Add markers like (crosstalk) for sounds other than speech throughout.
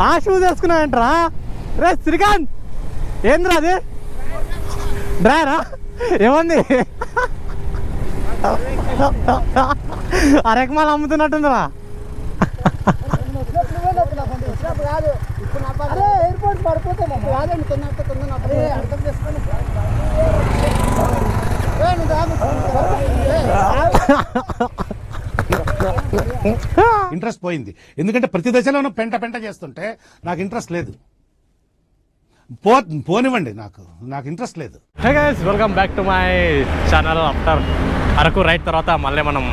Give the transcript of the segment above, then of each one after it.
ఆ షూస్ వేసుకున్నావంటరా? రే శ్రీకాంత్! ఏంద్రా అది? డ్రాయరా ఏముంది? అరెకమాలు అమ్ముతున్నట్టుందిరా. అరే ఎయిర్పోర్ట్ పడిపోతాం రాదండి తొందర తొందర అరే అర్థం చేసుకోండి ఏ, నువ్వు తాగు. ఏ, ఇంట్రెస్ట్ పోయింది. ఎందుకంటే ప్రతి దశలోనూ పెంట పెంట చేస్తుంటే నాకు ఇంట్రెస్ట్ లేదు. పో పోనివ్వండి నాకు. నాకు ఇంట్రెస్ట్ లేదు. Welcome back to my channel after Araku right తర్వాత మళ్ళీ మనం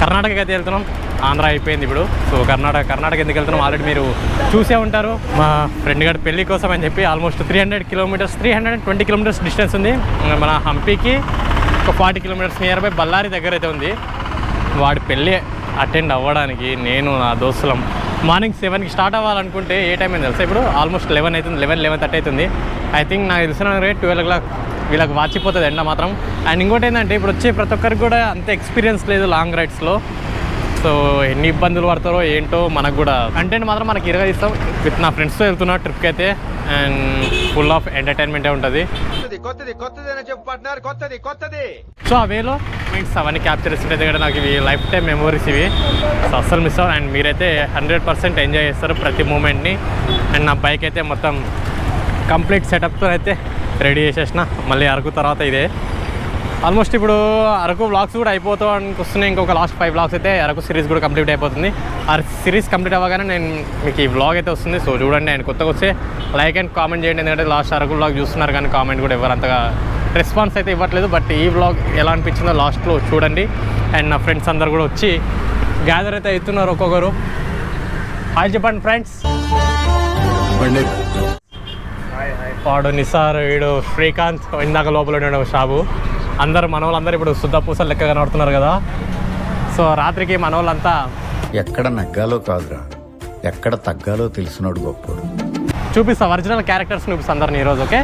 కర్ణాటకకి అయితే వెళ్తున్నాం. ఆంధ్ర అయిపోయింది ఇప్పుడు. సో కర్ణాటక కర్ణాటక ఎందుకు వెళ్తున్నాం? ఆల్రెడీ మీరు చూసే ఉంటారు. మా ఫ్రెండ్ గారి పెళ్ళి కోసం అని చెప్పి almost three hundred kilometres three hundred twenty kilometres distance ఉంది. మన హంపీకి ఒక forty kilometres near by Bellary దగ్గర అయితే ఉంది. వాడి పెళ్ళి అటెండ్ అవ్వడానికి నేను నా దోస్తులం. మార్నింగ్ సెవెన్కి స్టార్ట్ అవ్వాలనుకుంటే ఏ టైం అయింది తెలుసా? ఇప్పుడు ఆల్మోస్ట్ లెవెన్ అవుతుంది లెవెన్ లెవెన్ థర్టీ అవుతుంది ఐ థింక్ నాకు తెలిసిన రేట్ ట్వెల్వ్ ఓ క్లాక్ వీళ్ళకి వాచిపోతుంది ఎండ మాత్రం. అండ్ ఇంకోటి ఏంటంటే ఇప్పుడు వచ్చే ప్రతి ఒక్కరికి కూడా అంత ఎక్స్పీరియన్స్ లేదు లాంగ్ రైడ్స్లో. సో ఎన్ని ఇబ్బందులు పడతారో ఏంటో మనకు కూడా కంటెంట్ మాత్రం మనకి ఇరగా ఇస్తాం విత్ నా ఫ్రెండ్స్తో వెళ్తున్నా ట్రిప్కి అయితే. అండ్ ఫుల్ ఆఫ్ ఎంటర్టైన్మెంటే ఉంటుంది. కొత్తది కొత్తది కొత్తది అని చెప్పు పార్ట్నర్ కొత్తది కొత్తది. సో ఆ వేలో మీన్స్ అవన్నీ క్యాప్చర్ చేస్తుంటే దగ్గర నాకు ఇవి లైఫ్ టైం మెమోరీస్ ఇవి. సో అస్సలు మిస్ అవ్వరు అండ్ మీరైతే హండ్రెడ్ పర్సెంట్ ఎంజాయ్ చేస్తారు ప్రతి మూమెంట్ని అండ్ నా బైక్ అయితే మొత్తం కంప్లీట్ సెటప్తో అయితే రెడీ చేసేసిన. మళ్ళీ అరకు తర్వాత ఇదే. ఆల్మోస్ట్ ఇప్పుడు అరకు బ్లాగ్స్ కూడా అయిపోతూ వస్తున్నాయి. ఇంకొక లాస్ట్ ఫైవ్ బ్లాగ్స్ అయితే అరకు సిరీస్ కూడా కంప్లీట్ అయిపోతుంది. ఆ సిరీస్ కంప్లీట్ అవ్వగానే నేను మీకు ఈ బ్లాగ్ అయితే వస్తుంది. సో చూడండి అండ్ కొత్తగా వస్తే లైక్ అండ్ కామెంట్ చేయండి. ఎందుకంటే లాస్ట్ అరకు బ్లాగ్ చూస్తున్నారు కానీ కామెంట్ కూడా ఎవరు అంతగా రెస్పాన్స్ అయితే ఇవ్వట్లేదు. బట్ ఈ బ్లాగ్ ఎలా అనిపించిందో లాస్ట్లో చూడండి. అండ్ నా ఫ్రెండ్స్ అందరు కూడా వచ్చి గ్యాదర్ అయితే అవుతున్నారు ఒక్కొక్కరు. హాయ్ చెప్పండి ఫ్రెండ్స్ వాడు నిసార్ వీడు శ్రీకాంత్. ఇందాక లోపల ఉండే షాపు. అందరు మన వాళ్ళందరూ ఇప్పుడు శుద్ధ పూసలు లెక్క కనబడుతున్నారు కదా. సో రాత్రికి మన వాళ్ళంతా ఎక్కడ నగ్గాలో కాదురా. ఎక్కడ తగ్గాలో తెలిసినోడు గొప్పోడు. చూపిస్తా ఒరిజినల్ క్యారెక్టర్స్ చూపిస్తా అందరిని ఈరోజు ఓకే?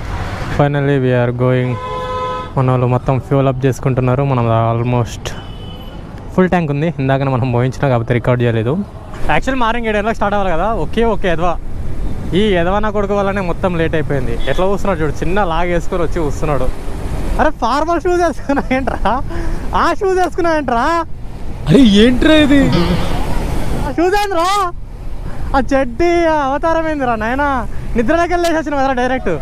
ఫైనల్లీ వీఆర్ గోయింగ్ మన వాళ్ళు మొత్తం ఫ్యూల్ అప్ చేసుకుంటున్నారు. మనం ఆల్మోస్ట్ ఫుల్ ట్యాంక్ ఉంది. ఇందాక మనం మోయించిన కాకపోతే రికార్డ్ చేయలేదు. యాక్చువల్ మార్నింగ్ ఏడు గంటలకు స్టార్ట్ అవ్వాలి కదా. ఒకే ఒకే ఎదవా. ఈ ఎదవా నా కొడుకు వల్లనే మొత్తం లేట్ అయిపోయింది. ఎట్లా కూస్తున్నాడు చూడు చిన్న లాగ్ వేసుకొని వచ్చి కూస్తున్నాడు అరే ఫార్మల్ షూస్ వేసుకున్నా ఏంట్రా? ఆ షూస్ వేసుకున్నా ఏంట్రా? అరే ఏంట్రా ఇది? ఆ షూస్ ఏంద్రా? ఆ చెడ్డి అవతారం ఏందిరా నాయనా? నిద్రలోకి వెళ్ళేసి వచ్చిన కదా డైరెక్ట్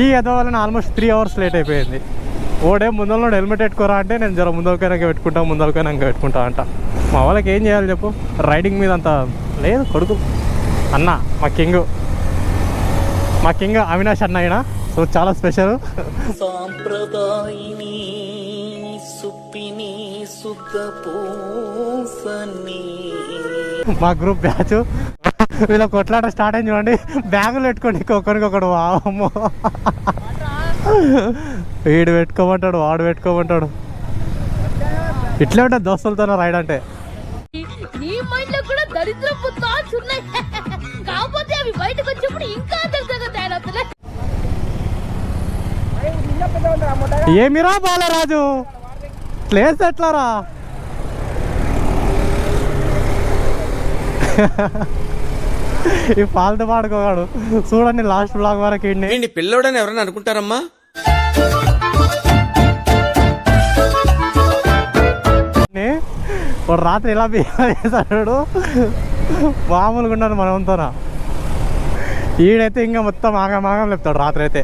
ఈ ఎదో వలన ఆల్మోస్ట్ త్రీ అవర్స్ లేట్ అయిపోయింది. ఓడే ముందర హెల్మెట్ పెట్టుకోరా అంటే నేను జర ముందరికైనాక పెట్టుకుంటా ముందరికైనాక పెట్టుకుంటా అంట. మా వాళ్ళకి ఏం చేయాలి చెప్పు. రైడింగ్ మీద అంత లేదు కొడుకు. అన్న మా కింగ్. మా కింగ్ అవినాష్ అన్న ఆయన సో చాలా స్పెషల్. సాంప్రదాయిని సుప్పిని మా గ్రూప్ బ్యాచ్. వీళ్ళ కొట్లాట స్టార్ట్ అయింది చూడండి. బ్యాగులు పెట్టుకోండి ఒకరికొకడు వామ్మో. వీడు పెట్టుకోమంటాడు వాడు పెట్టుకోమంటాడు. ఇట్లే ఉంటుంది దోస్తులతో రైడ్ అంటే. నీ మైండ్లో కూడా దరిద్రపు థాట్స్ ఉన్నాయి. (laughs) కాకపోతే అవి బయటకు వచ్చినప్పుడు ఇంకా ఏమిరా బాలరాజు? ప్లేస్ ఎట్లారా? ఈ ఫాల్తు పాడుకోగాడు చూడండి లాస్ట్ బ్లాగ్ వరకు పిల్లోడని ఎవరైనా అనుకుంటారమ్మా? వాడు రాత్రి ఎలా బిహేవ్ చేశాడు మామూలుగా ఉన్నాను మనమంతోనా ఈడైతే ఇంకా మొత్తం ఆగం ఆగం లేపుతాడు రాత్రి అయితే.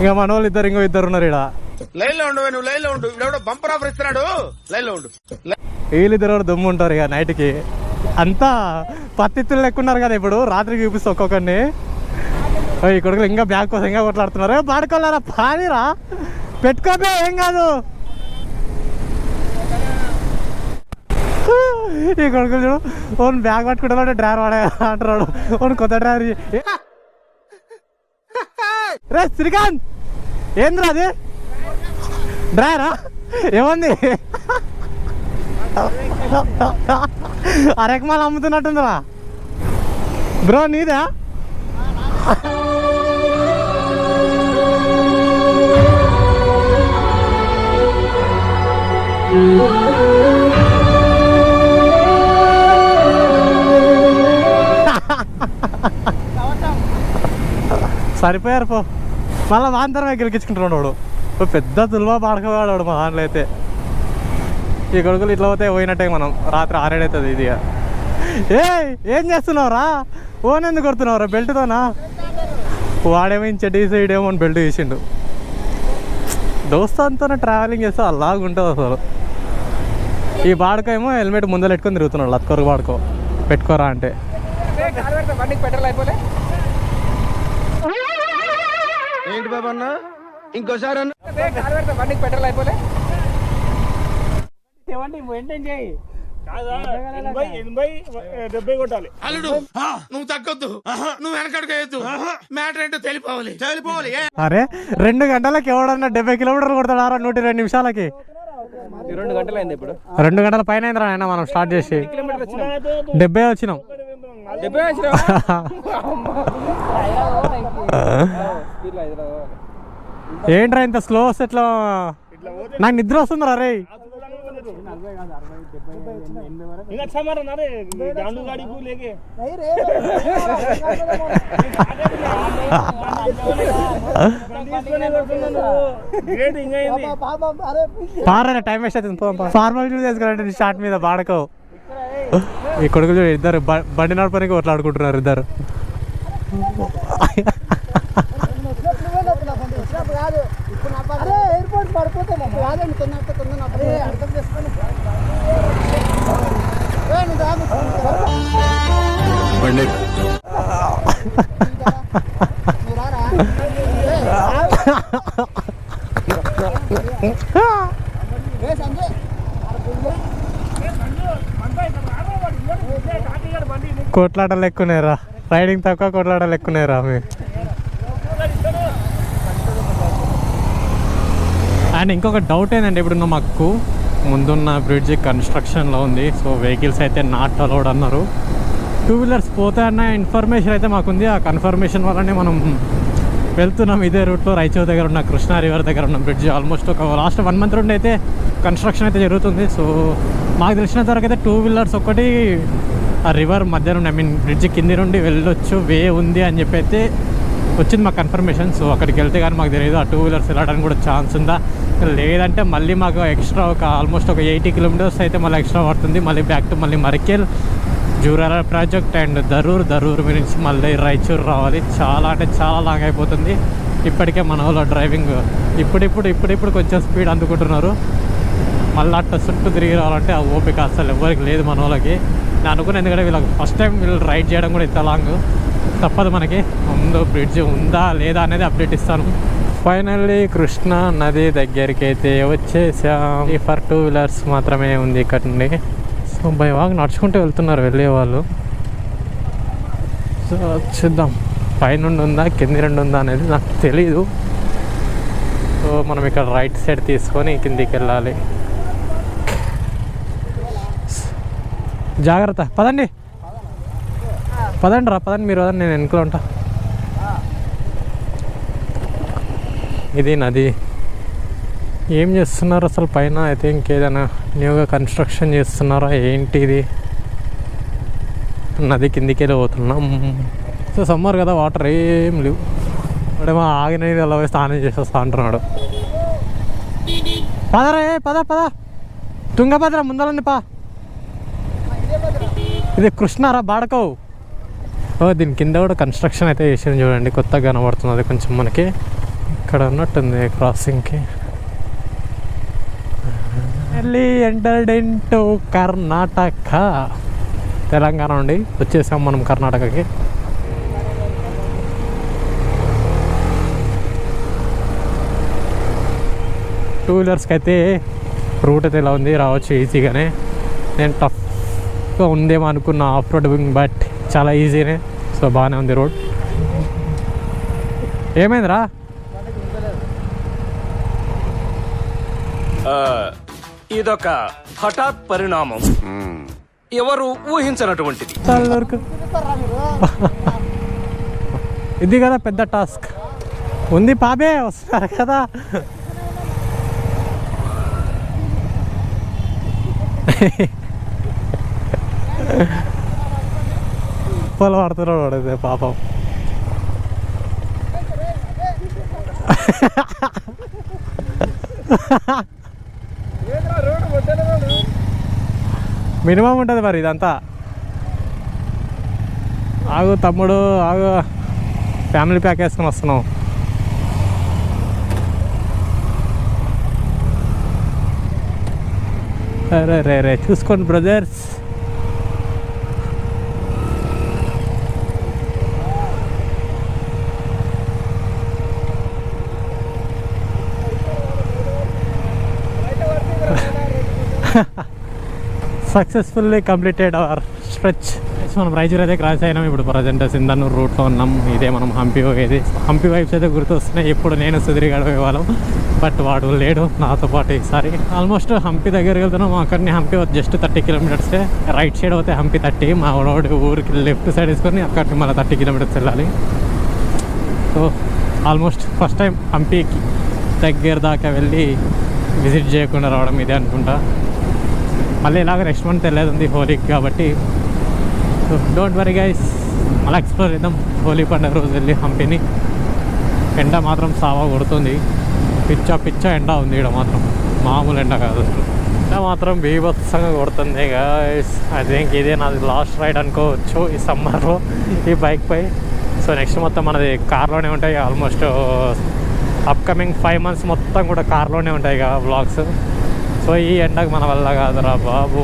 ఇంకా మన వాళ్ళు ఇద్దరు ఇంకో ఇద్దరు ఉన్నారు ఈడ. లైన్లో ఉండు నువ్వు లైన్లో ఉండు ఇవిడెవడో బంపర్ ఆఫర్ ఇస్తున్నాడు. లైన్లో ఉండు. వీళ్ళిద్దరు కూడా దుమ్ము ఉంటారు ఇక నైట్కి. అంతా పత్తిత్తులు లెక్కున్నారు కదా ఇప్పుడు. రాత్రికి చూపిస్తా ఒక్కొక్కరిని ఈ కొడుకులు ఇంకా బ్యాగ్ కోసం ఇంకా కొట్లాడుతున్నారు. పాడుకోలేరా పానిరా పెట్టుకోపే ఏం కాదు. ఈ కొడుకులు చూడు ఓన్ బ్యాగ్ పట్టుకుంటే డ్రైవర్ వాడే అంటున్నాడు. ఓన్ కొత్త డ్రైవర్. రే శ్రీకాంత్! ఏంద్రా అది? డ్రైవరా? ఏమంది? అరెకమాలు అమ్ముతున్నట్టుందిరా. బ్రో నీదా? సరిపోయారు పో. మళ్ళీ వాంతరమే గెలికించుకుంటున్నాడు వాడు. ఓ పెద్ద దుల్వా పాడుకోవాడు వాడు మా దాంట్లో అయితే. ఈ కొడుకులు ఇట్లా పోతే పోయినట్టే మనం. రాత్రి ఆరేడవుతుంది ఇది ఏ ఏం చేస్తున్నావురా? ఓన్ ఎందుకు కొడుతున్నావురా? బెల్ట్తోనా? వాడేమో ఇంచటి సైడేమో బెల్ట్ తీసిండు. దోస్తాంతోనే ట్రావెలింగ్ చేస్తే అలాగుంటుంది అసలు. ఈ బాడక ఏమో హెల్మెట్ ముందర పెట్టుకొని తిరుగుతున్నాడు లత్కొరకు బాడుకో. పెట్టుకోరా అంటే. ఏంటి బాబు అన్న? ఇంకోసారి అన్న. అల్లుడు నువ్వు తగ్గొద్దు. నువ్వు వెనకడుకోవద్దు మ్యాటర్ ఏంటో తెలిపోవాలి. తెలిపోవాలి ఏ? అరే రెండు గంటలకి ఎవడన్నా డెబ్బై కిలోమీటర్లు కొడతాడారా నూట రెండు నిమిషాలకి? రెండు గంటలు అయింది ఇప్పుడు. రెండు గంటల పైన అయిందిరా ఆయన మనం స్టార్ట్ చేసి. డెబ్బై వచ్చినాం? డెబ్బై ఏంట్రా ఇంత స్లో ఎట్లా? నాకు నిద్ర వస్తుందిరా రే. (laughs) పారా టైం వేస్ట్ అవుతుంది ఫార్మాలిటీ చేసుకున్నాడు షార్ట్ మీద పాడకో ఈ కొడుకులు ఇద్దరు బండి నడపడానికి కొట్లాడుకుంటున్నారు ఇద్దరు కాదు ఇప్పుడు నా పని అరే ఎయిర్పోర్ట్ పడిపోతామా కాదండి తొందర తొందర అరే అర్థం చేసుకోండి ఏ, నువ్వు తాగు. నువ్వు రారా ఏ, ఏ సంజయ్ కొట్లాటలు ఎక్కునేరా. రైడింగ్ తక్కువ కొట్లాటలు ఎక్కునేరా మీరు. అండ్ ఇంకొక డౌట్ ఏంటంటే ఇప్పుడు మాకు ముందున్న బ్రిడ్జ్ కన్స్ట్రక్షన్లో ఉంది. సో వెహికల్స్ అయితే నాట్ అలౌడ్ అన్నారు. టూ వీలర్స్ పోతే అన్న ఇన్ఫర్మేషన్ అయితే మాకుంది. ఆ కన్ఫర్మేషన్ వల్లనే మనం వెళ్తున్నాం ఇదే రూట్లో రాయచూర్ దగ్గర ఉన్న కృష్ణా రివర్ దగ్గర ఉన్న బ్రిడ్జ్ ఆల్మోస్ట్ ఒక లాస్ట్ వన్ మంత్ నుండి అయితే కన్స్ట్రక్షన్ అయితే జరుగుతుంది. సో మాకు తెలిసిన వరకు అయితే టూ వీలర్స్ ఒకటి ఆ రివర్ మధ్య నుండి ఐ మీన్ బ్రిడ్జ్ కింది నుండి వెళ్ళొచ్చు వే ఉంది అని చెప్పి అయితే వచ్చింది మాకు కన్ఫర్మేషన్ సో అక్కడికి వెళ్తే కానీ మాకు తెలియదు ఆ టూ వీలర్స్ వెళ్ళడానికి కూడా ఛాన్స్ ఉందా? లేదంటే మళ్ళీ మాకు ఎక్స్ట్రా ఒక ఆల్మోస్ట్ ఒక ఎయిటీ కిలోమీటర్స్ అయితే మళ్ళీ ఎక్స్ట్రా పడుతుంది. మళ్ళీ బ్యాక్ టు మళ్ళీ మరికేల్. జూరాల ప్రాజెక్ట్ అండ్ దరూర్ దరూర్ నుంచి మళ్ళీ రాయచూర్ రావాలి. చాలా అంటే చాలా లాంగ్ అయిపోతుంది. ఇప్పటికే మన వాళ్ళు డ్రైవింగ్ ఇప్పుడిప్పుడు ఇప్పుడిప్పుడు కొంచెం స్పీడ్ అందుకుంటున్నారు. మళ్ళీ అట్ట చుట్టూ తిరిగి రావాలంటే ఆ ఓపిక అసలు ఎవరికి లేదు మన వాళ్ళకి. నేను అనుకున్నాను ఎందుకంటే వీళ్ళకి ఫస్ట్ టైం వీళ్ళు రైడ్ చేయడం కూడా ఇంత లాంగ్ తప్పదు మనకి. ముందు బ్రిడ్జ్ ఉందా లేదా అనేది అప్డేట్ ఇస్తాను. ఫైనల్లీ కృష్ణ నది దగ్గరికి అయితే వచ్చేసాం. ఈ ఫర్ టూ వీలర్స్ మాత్రమే ఉంది ఇక్కడ నుండి. సో బై వాక్ నడుచుకుంటూ వెళ్తున్నారు వెళ్ళే వాళ్ళు. సో చూద్దాం. పైనుండి ఉందా కింది రెండు ఉందా అనేది నాకు తెలీదు. సో మనం ఇక్కడ రైట్ సైడ్ తీసుకొని కిందికి వెళ్ళాలి. జాగ్రత్త. పదండి. పదండి రా పదండి మీరు పదండి నేను వెనుకలో ఉంటా. ఇది నది. ఏం చేస్తున్నారు అసలు పైన? అయితే ఇంకేదైనా న్యూగా కన్స్ట్రక్షన్ చేస్తున్నారా? ఏంటి ఇది? నది కిందికి వెళ్ళి పోతున్నాం. సో సమ్మర్ కదా వాటర్ ఏం లేవు. ఇప్పుడేమో ఆగిన అలా పోయి స్నానం చేసేస్తా అంటున్నాడు. పదరా ఏ పద పద. తుంగభద్ర ముందరండి పా ఇది కృష్ణారా బాడకవు? ఓ దీని కింద కూడా కన్స్ట్రక్షన్ అయితే చేసింది చూడండి. కొత్తగా కనబడుతుంది అది కొంచెం మనకి. ఇక్కడ ఉన్నట్టుంది క్రాసింగ్కి వెళ్ళి ఎంటర్డ్ ఇంటూ కర్ణాటక. తెలంగాణ నుండి వచ్చేసాం మనం కర్ణాటకకి. టూ వీలర్స్కి అయితే రూట్ అయితే ఇలా ఉంది. రావచ్చు ఈజీగానే నేను టఫ్ టఫ్గా ఉందేమో అనుకున్న ఆఫ్ రోడ్ బట్ చాలా ఈజీనే. సో బాగానే ఉంది రోడ్. ఏమైందిరా? ఇదొక హఠాత్ పరిణామం. ఎవరు ఊహించనటువంటిది. చాలా వరకు. ఇది కదా పెద్ద టాస్క్. ఉంది పాపే వస్తున్నారు కదా. పొలం పడుతున్నాడు వాడు పాపం. మినిమం ఉంటుంది మరి ఇదంతా. ఆగు తమ్ముడు ఆగు. ఫ్యామిలీ ప్యాక్ వేసుకొని వస్తున్నాం. అరే రే రే చూసుకోండి brothers. Successfully completed our stretch మనం రాయచూర్ అయితే క్రాస్ అయినాం. ఇప్పుడు ప్రజెంట్ సింధనూరు రూట్లో ఉన్నాం. ఇదే మనం హంపి ఇది. హంపి వైబ్స్ అయితే గుర్తొస్తున్నాయి. ఇప్పుడు నేను సుదిరి గడిపే వాళ్ళం బట్ వాడు లేడు. నాతో పాటు ఈసారి. ఆల్మోస్ట్ హంపి దగ్గరికి వెళ్తున్నాం. అక్కడిని హంపి జస్ట్ థర్టీ కిలోమీటర్సే రైట్ సైడ్ అయితే హంపి థర్టీ మా వాడు ఊరికి లెఫ్ట్ సైడ్ వేసుకొని అక్కడికి మళ్ళీ థర్టీ కిలోమీటర్స్ వెళ్ళాలి. సో ఆల్మోస్ట్ ఫస్ట్ టైం హంపీకి దగ్గర దాకా వెళ్ళి విజిట్ చేయకుండా రావడం ఇదే అనుకుంటా. మళ్ళీ ఇలాగ నెక్స్ట్ మంత్ వెళ్ళేది ఉంది హోలీకి కాబట్టి. సో డోంట్ వరీ గైస్ మళ్ళీ ఎక్స్ప్లోర్ చేద్దాం. హోలీ పండుగ రోజు వెళ్ళి హంపిని. ఎండ మాత్రం సావా కొడుతుంది. పిచ్చ పిచ్చ ఎండ ఉంది ఇక్కడ మాత్రం. మామూలు ఎండ కాదు ఎండ మాత్రం బీభత్సంగా కొడుతుంది గైస్ ఐ థింక్ ఇదే నాది లాస్ట్ రైడ్ అనుకోవచ్చు ఈ సమ్మర్లో ఈ బైక్ పై. సో నెక్స్ట్ మొత్తం మనది కార్లోనే ఉంటాయి. ఆల్మోస్ట్ అప్కమింగ్ ఫైవ్ మంత్స్ మొత్తం కూడా కార్లోనే ఉంటాయి ఇక బ్లాగ్స్ సో ఈ ఎండకు మన వల్ల కాదురా బాబు.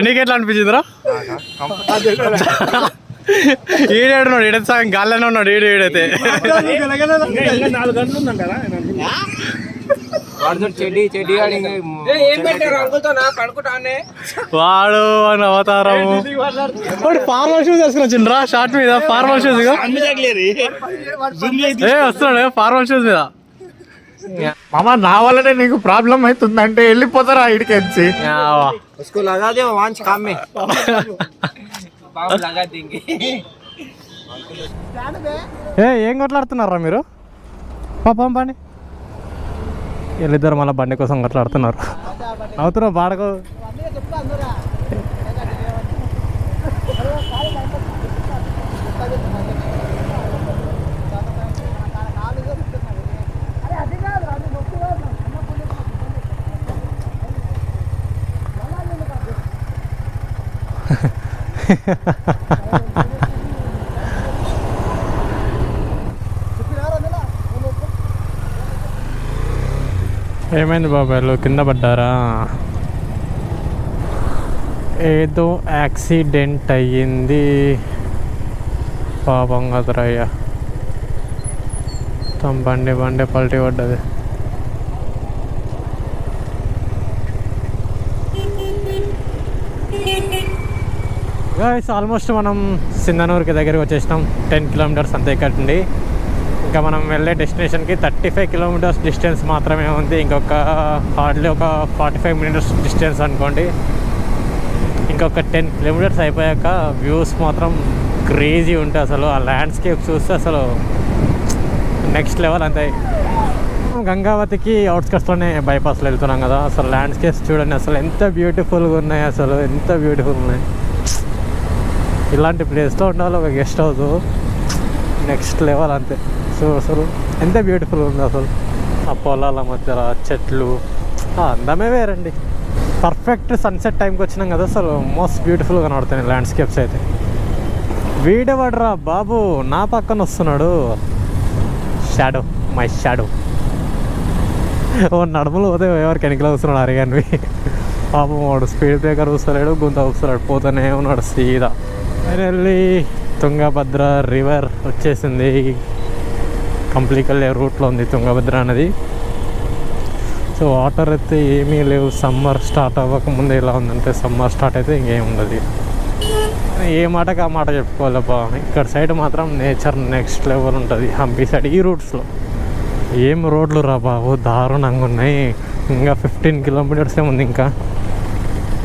నీకెట్లా అనిపించిందిరా? ఈడేడున్నాడు ఈడ సగం గాల్లోనే ఉన్నాడు ఈడు ఈడైతే. వాడు వాడు అని అవతారం వాడు షూస్ వేసుకుని రా షార్ట్ మీద ఫార్మల్ షూస్ ఏ వస్తున్నాడు ఫార్మల్ షూస్ మీద. మామ నా వల్లనే నీకు ప్రాబ్లం అవుతుందంటే వెళ్ళిపోతారా ఇడికెచ్చి ఏ ఏం కొట్లాడుతున్నారా మీరు? పాపం పని. వీళ్ళిద్దరు మళ్ళీ బండి కోసం కొట్లాడుతున్నారు అవుతున్నావు బాడకు? ha ha ha ha అది కాదు అది నొప్పి కాదు చిన్నప్పుడు ఏమైంది బాబాయ్లు కింద పడ్డారా? ఏదో యాక్సిడెంట్ అయ్యింది. పాపం కదరయ్య. తమ బండి బండి పల్టీ పడ్డది. గాయస్ ఆల్మోస్ట్ మనం సింధనూరుకి దగ్గరికి వచ్చేసినాం. టెన్ కిలోమీటర్స్ అంతే కట్టండి ఇంకా మనం వెళ్ళే డెస్టినేషన్కి థర్టీ ఫైవ్ కిలోమీటర్స్ డిస్టెన్స్ మాత్రమే ఉంది. ఇంకొక హార్డ్లీ ఒక ఫార్టీ ఫైవ్ మినిట్స్ డిస్టెన్స్ అనుకోండి. ఇంకొక టెన్ కిలోమీటర్స్ అయిపోయాక వ్యూస్ మాత్రం క్రేజీ ఉంటాయి అసలు. ఆ ల్యాండ్స్కేప్ చూస్తే అసలు నెక్స్ట్ లెవెల్ అంతే. గంగావతికి అవుట్స్కట్స్లోనే బైపాస్లో వెళ్తున్నాం కదా. అసలు ల్యాండ్స్కేప్స్ చూడండి అసలు ఎంత బ్యూటిఫుల్గా ఉన్నాయి అసలు. ఎంత బ్యూటిఫుల్ ఉన్నాయి. ఇలాంటి ప్లేస్లో ఉండాలి ఒక గెస్ట్ హౌస్. నెక్స్ట్ లెవెల్ అంతే. సో అసలు. ఎంత బ్యూటిఫుల్ ఉంది అసలు. ఆ పొలాల మధ్యలో చెట్లు. అందమే వేరండి. పర్ఫెక్ట్ సన్సెట్ టైంకి వచ్చినాం కదా అసలు. మోస్ట్ బ్యూటిఫుల్గా కనబడుతున్నాయి ల్యాండ్స్కేప్స్ అయితే. వీడేవాడరా బాబు? నా పక్కన వస్తున్నాడు. షాడో మై షాడో ఓ నడుములు పోతే ఎవరికి వెనకలో వస్తున్నాడు అరగానివి. పాపం వాడు స్పీడ్ బ్రేకర్ వస్తలేడు గుంత వస్తున్నాడు పోతూనే ఉన్నాడు సీదా. వెళ్ళి తుంగభద్ర రివర్ వచ్చేసింది. కంప్లీట్గా రూట్లో ఉంది తుంగభద్ర అనేది సో వాటర్ అయితే ఏమీ లేవు సమ్మర్ స్టార్ట్ అవ్వకముందే ఎలా ఉందంటే సమ్మర్ స్టార్ట్ అయితే ఇంకేం ఉండదు. ఏ మాటకి ఆ మాట చెప్పుకోవాలబ్బా ఇక్కడ సైడ్ మాత్రం నేచర్ నెక్స్ట్ లెవెల్ ఉంటుంది. హంపి సైడ్ ఈ రూట్స్లో ఏం రోడ్లు రా బాబు దారుణంగా ఉన్నాయి. ఇంకా ఫిఫ్టీన్ కిలోమీటర్స్ ఉంది ఇంకా?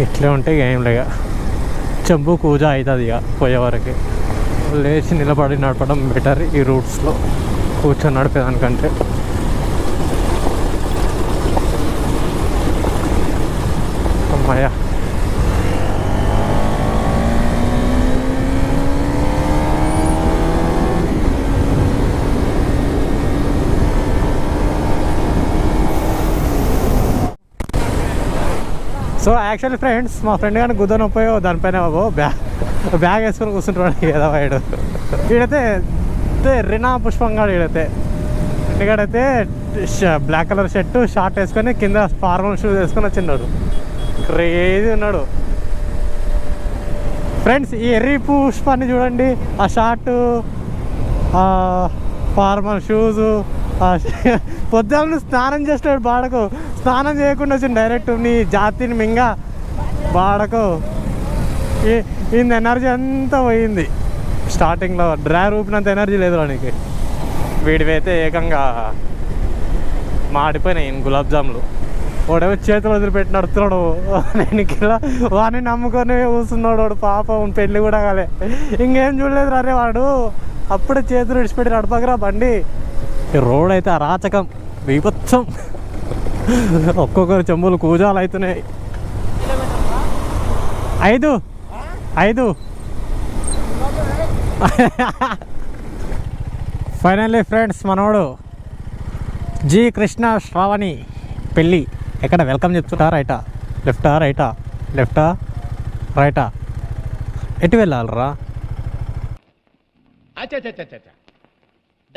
ఇట్లే ఉంటే ఏం లేక. చెంబు కూజ అవుతుంది ఇక పోయేవరకు. లేచి నిలబడి నడపడం బెటర్ ఈ రూట్స్లో కూర్చొని నడిపేదానికంటే. అమ్మాయ సో యాక్చువల్లీ ఫ్రెండ్స్ మా ఫ్రెండ్ కానీ గుద్ద నొప్పయో దానిపైన బాబు బ్యాగ్ బ్యాగ్ వేసుకొని కూర్చుంటాడు ఏదో వాడు. వీడైతే అయితే రినా పుష్పంగా ఇడితే ఎందుకంటే బ్లాక్ కలర్ షర్ట్ షార్ట్ వేసుకొని కింద ఫార్మల్ షూస్ వేసుకొని వచ్చిన్నాడు క్రేజీ ఉన్నాడు. ఫ్రెండ్స్ ఈ ఎర్రి పుష్పాన్ని చూడండి. ఆ షార్ట్ ఫార్మల్ షూస్ పొద్దున్న స్నానం చేస్తాడు బాడకు. స్నానం చేయకుండా వచ్చింది డైరెక్ట్ నీ జాతిని మింగ బాడకు. ఈ ఎనర్జీ అంతా పోయింది. స్టార్టింగ్లో డ్రైవర్ ఊపినంత ఎనర్జీ లేదు వానికి వీడివైతే ఏకంగా మాడిపోయినాయి గులాబ్ జాములు. వాడేమో చేతులు వదిలిపెట్టి నడుతున్నాడు నేను ఇలా వాడిని నమ్ముకొని కూర్చున్నాడు వాడు పాపం పెళ్ళి కూడా కాలే. ఇంకేం చూడలేదు రే వాడు. అప్పుడే చేతులు విడిచిపెట్టి నడపకరా బండి. ఈ రోడ్ అయితే అరాచకం విపత్సం. ఒక్కొక్కరు చెంబులు కూజాలు అవుతున్నాయి. ఐదు ఐదు. ఫైనల్లీ ఫ్రెండ్స్ మనోడు జి కృష్ణ శ్రావణి పెళ్ళి. ఎక్కడ? వెల్కమ్ చెప్తుంటా రైటా? లెఫ్టా రైటా? లెఫ్టా రైటా? ఎటు వెళ్ళాలరా?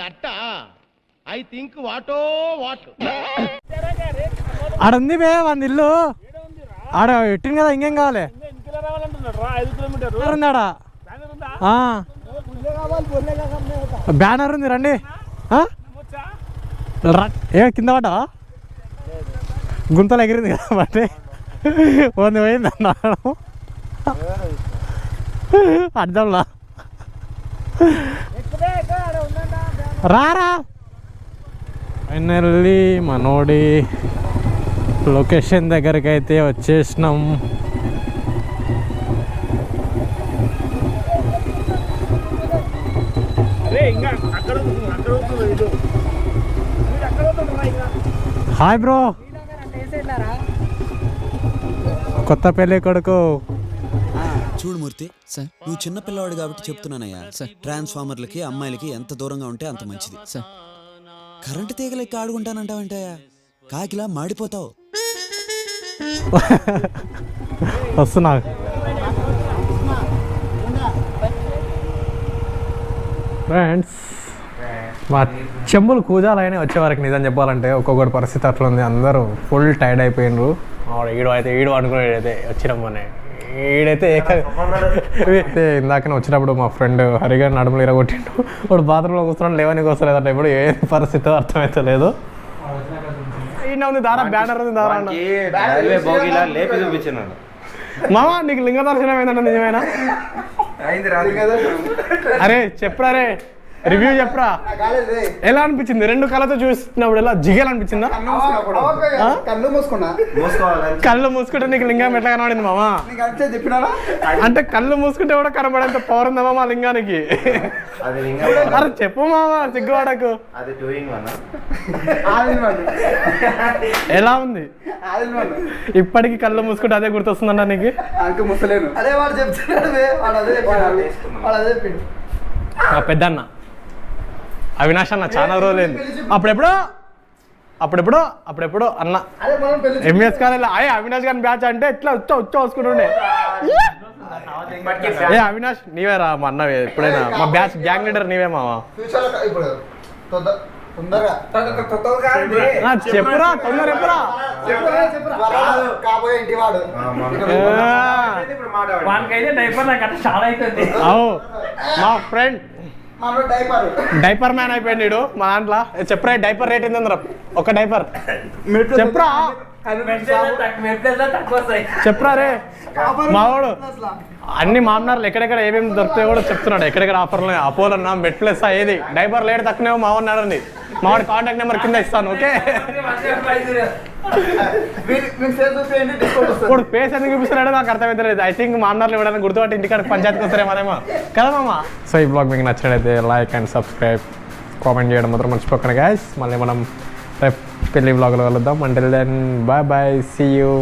దట్ట? ఐ థింక్ వాటో వాట్. ఆడ ఉంది బే మన ఇల్లు. ఆడ ఎట్టింది కదా ఇంకేం కావాలి? ఆ. బ్యానర్ ఉంది రండి. ర- ఏ కింద పడ్డా? గుంతలు ఎగిరింది కదా బట్టి వంద పోయింది అన్నాడు అర్థంలా? రారా. ఫైనల్లీ మనోడి లొకేషన్ దగ్గరికి అయితే వచ్చేసినాం. Hi bro. కొత్త పెళ్ళి కొడుకు. చూడు మూర్తి సార్. నువ్వు చిన్న పిల్లవాడు కాబట్టి చెప్తున్నానయ్యా. సార్. ట్రాన్స్ఫార్మర్లకి అమ్మాయిలకి ఎంత దూరంగా ఉంటే అంత మంచిది. సార్. కరెంటు తీగలెక్కి ఆడుకుంటానంటావంటయ్యా? కాకిలా మాడిపోతావు. వస్తున్నా. ఫ్రెండ్స్ మా చెంబులు కూజాలైనా వచ్చేవారికి నిజం చెప్పాలంటే ఒక్కొక్కటి పరిస్థితి అట్లా ఉంది. అందరూ ఫుల్ టైర్డ్ అయిపోయినరు. ఈడు అయితే ఈడు అనుకునేది అయితే వచ్చినమ్మనే ఈడైతే ఇందాకనే వచ్చినప్పుడు మా ఫ్రెండ్ హరిగా నడుములు ఇరగొట్టిండు. వాడు బాత్రూంలో కూర్చున్నాడు లేవని వస్తలేదంట ఇప్పుడు ఏ పరిస్థితి అర్థమైతే లేదు. ఈయన ఉంది దారా బ్యానర్ ఉంది దారా అన్న. రైల్వే బోగిలా లేపి చూపించినాడు. మామ నీకు లింగ దర్శనం ఏంటంటే నిజమేనా అరే చెప్పరా రే. రివ్యూ చెప్పరా? ఎలా అనిపించింది? రెండు కళ్ళతో చూసినప్పుడు ఎలా జిగేలా అనిపించిందా? కళ్ళు మూసుకున్నా. కళ్ళు మూసుకుంటే నీకు లింగం ఎట్లా కనబడింది మామ? నీకు అంతే చెప్పినారా? అంటే కళ్ళు మూసుకుంటే కూడా కనబడేంత పవర్ ఉందా మామ లింగానికి? అది లింగం అరే చెప్పు మామ సిగ్గువాడకు ఎలా ఉంది? ఇప్పటికి కళ్ళు మూసుకుంటే అదే గుర్తొస్తుందంట నీకు? అంక ముసలేను. అదే వాడు చెప్తున్నాడు వాడు అదే వాడు అదే పెద్దన్న. అవినాష్ అన్న చాలా రోజులైంది. అప్పుడెప్పుడో అప్పుడెప్పుడో అప్పుడెప్పుడో అన్న. అదే మనం పెళ్ళి ఎంఎస్ కాలేజ్ అయ్యే అవినాష్ గారి బ్యాచ్ అంటే ఎట్లా వచ్చా వచ్చా వసుకుంటుండే ఏ అవినాష్ నీవే రా మా అన్నవే ఎప్పుడైనా. మా బ్యాచ్ గ్యాంగ్ లీడర్ నీవే మావా. చెప్పురా తొందర చెప్పురా మా ఫ్రెండ్. డైపర్. మ్యాన్ అయిపోయింది వీడు మా దాంట్లో. చెప్పురా డైపర్ రేట్ ఏంది ఒక డైపర్. చెప్పురా. చెప్పురా రే. మావాడు. అన్ని మామన్నారులు ఎక్కడెక్కడ ఏమేమి దొరుకుతాయో కూడా చెప్తున్నాడు. ఎక్కడెక్కడ ఆఫర్లు అపోలో అన్న మెట్ప్లస్ ఏది డైపర్ లేట్ తక్కువ మావన్నాడని మావాడి కాంటాక్ట్ నెంబర్ కింద ఇస్తాను ఓకే? ఇప్పుడు పేస్ ఎందుకు చూపిస్తున్నాడో నాకు అర్థమవుతలేదు ఐ థింక్ మామన్నారులు ఇవ్వడానికి గుర్తుపట్టి ఇంటికాడ పంచాయతీకి వస్తారేమోనేమో కదా మామ? సో ఈ బ్లాగ్ మీకు నచ్చినట్లయితే లైక్ అండ్ సబ్స్క్రైబ్ కామెంట్ చేయడం మాత్రం మర్చిపోకండి గాయస్ మళ్ళీ మనం రేపు పెళ్ళి బ్లాగ్లో కలుద్దాం. అంటే then bye bye see you